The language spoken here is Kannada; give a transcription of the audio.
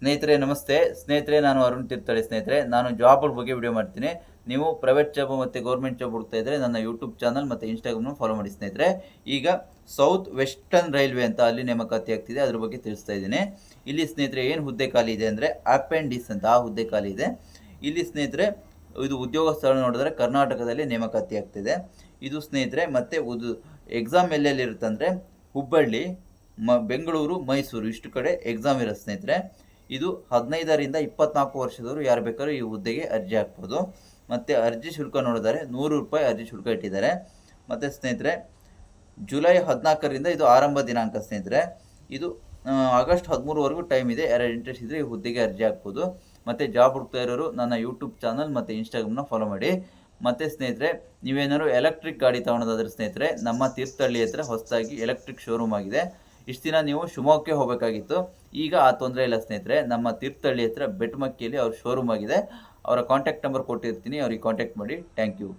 ಸ್ನೇಹಿತರೆ, ನಮಸ್ತೆ. ಸ್ನೇಹಿತರೆ, ನಾನು ಅರುಣ್ ತೀರ್ಥಳ್ಳಿ ಸ್ನೇಹಿತರೆ. ನಾನು ಜಾಬ್ ಬಗ್ಗೆ ವಿಡಿಯೋ ಮಾಡ್ತೀನಿ. ನೀವು ಪ್ರೈವೇಟ್ ಜಾಬ್ ಮತ್ತು ಗೌರ್ಮೆಂಟ್ ಜಾಬ್ ಹುಡುಕ್ತಾ ಇದ್ದರೆ ನನ್ನ ಯೂಟ್ಯೂಬ್ ಚಾನಲ್ ಮತ್ತು ಇನ್ಸ್ಟಾಗ್ರಾಮ್ನ ಫಾಲೋ ಮಾಡಿ ಸ್ನೇಹಿತರೆ. ಈಗ ಸೌತ್ ವೆಸ್ಟರ್ನ್ ರೈಲ್ವೆ ಅಂತ ಅಲ್ಲಿ ನೇಮಕಾತಿ ಆಗ್ತಿದೆ. ಅದ್ರ ಬಗ್ಗೆ ತಿಳಿಸ್ತಾ ಇದ್ದೀನಿ. ಇಲ್ಲಿ ಸ್ನೇಹಿತರೆ, ಏನು ಹುದ್ದೆ ಖಾಲಿ ಇದೆ ಅಂದರೆ ಆಪೆಂಡಿಸ್ ಅಂತ ಆ ಹುದ್ದೆ ಖಾಲಿ ಇದೆ. ಇಲ್ಲಿ ಸ್ನೇಹಿತರೆ, ಇದು ಉದ್ಯೋಗ ಸ್ಥಳ ನೋಡಿದ್ರೆ ಕರ್ನಾಟಕದಲ್ಲಿ ನೇಮಕಾತಿ ಆಗ್ತಿದೆ. ಇದು ಸ್ನೇಹಿತರೆ, ಮತ್ತು ಉದು ಎಕ್ಸಾಮ್ ಎಲ್ಲೆಲ್ಲಿ ಇರುತ್ತೆ ಅಂದರೆ ಹುಬ್ಬಳ್ಳಿ, ಮ, ಬೆಂಗಳೂರು, ಮೈಸೂರು, ಇಷ್ಟು ಕಡೆ ಎಕ್ಸಾಮ್ ಇರೋ ಸ್ನೇಹಿತರೆ. ಇದು ಹದಿನೈದರಿಂದ ಇಪ್ಪತ್ನಾಲ್ಕು ವರ್ಷದವರು ಯಾರು ಬೇಕಾದ್ರೂ ಈ ಹುದ್ದೆಗೆ ಅರ್ಜಿ ಹಾಕ್ಬೋದು. ಮತ್ತು ಅರ್ಜಿ ಶುಲ್ಕ ನೋಡಿದರೆ ನೂರು ರೂಪಾಯಿ ಅರ್ಜಿ ಶುಲ್ಕ ಇಟ್ಟಿದ್ದಾರೆ. ಮತ್ತು ಸ್ನೇಹಿತರೆ, ಜುಲೈ ಹದಿನಾಲ್ಕರಿಂದ ಇದು ಆರಂಭ ದಿನಾಂಕ ಸ್ನೇಹಿತರೆ. ಇದು ಆಗಸ್ಟ್ ಹದಿಮೂರವರೆಗೂ ಟೈಮ್ ಇದೆ. ಯಾರು ಇಂಟ್ರೆಸ್ಟ್ ಇದ್ದರೆ ಈ ಹುದ್ದೆಗೆ ಅರ್ಜಿ ಹಾಕ್ಬೋದು. ಮತ್ತು ಜಾಬ್ ಹುಡ್ತಾ ಇರೋರು ನನ್ನ ಯೂಟ್ಯೂಬ್ ಚಾನಲ್ ಮತ್ತು ಇನ್ಸ್ಟಾಗ್ರಾಮ್ನ ಫಾಲೋ ಮಾಡಿ. ಮತ್ತು ಸ್ನೇಹಿತರೆ, ನೀವೇನಾದ್ರು ಎಲೆಕ್ಟ್ರಿಕ್ ಗಾಡಿ ತೊಗೊಳೋದಾದ್ರೆ ಸ್ನೇಹಿತರೆ, ನಮ್ಮ ತೀರ್ಥಹಳ್ಳಿ ಹತ್ರ ಹೊಸದಾಗಿ ಎಲೆಕ್ಟ್ರಿಕ್ ಶೋರೂಮ್ ಆಗಿದೆ. ಇಷ್ಟು ದಿನ ನೀವು ಶಿವಮೊಗ್ಗಕ್ಕೆ ಹೋಗಬೇಕಾಗಿತ್ತು. ಈಗ ಆ ತೊಂದರೆ ಇಲ್ಲ ಸ್ನೇಹಿತರೆ, ನಮ್ಮ ತೀರ್ಥಹಳ್ಳಿ ಹತ್ರ ಬೆಟ್ಮಕ್ಕಿಯಲ್ಲಿ ಅವ್ರ ಶೋರೂಮ್ ಆಗಿದೆ. ಅವರ ಕಾಂಟ್ಯಾಕ್ಟ್ ನಂಬರ್ ಕೊಟ್ಟಿರ್ತೀನಿ, ಅವ್ರಿಗೆ ಕಾಂಟ್ಯಾಕ್ಟ್ ಮಾಡಿ. Thank you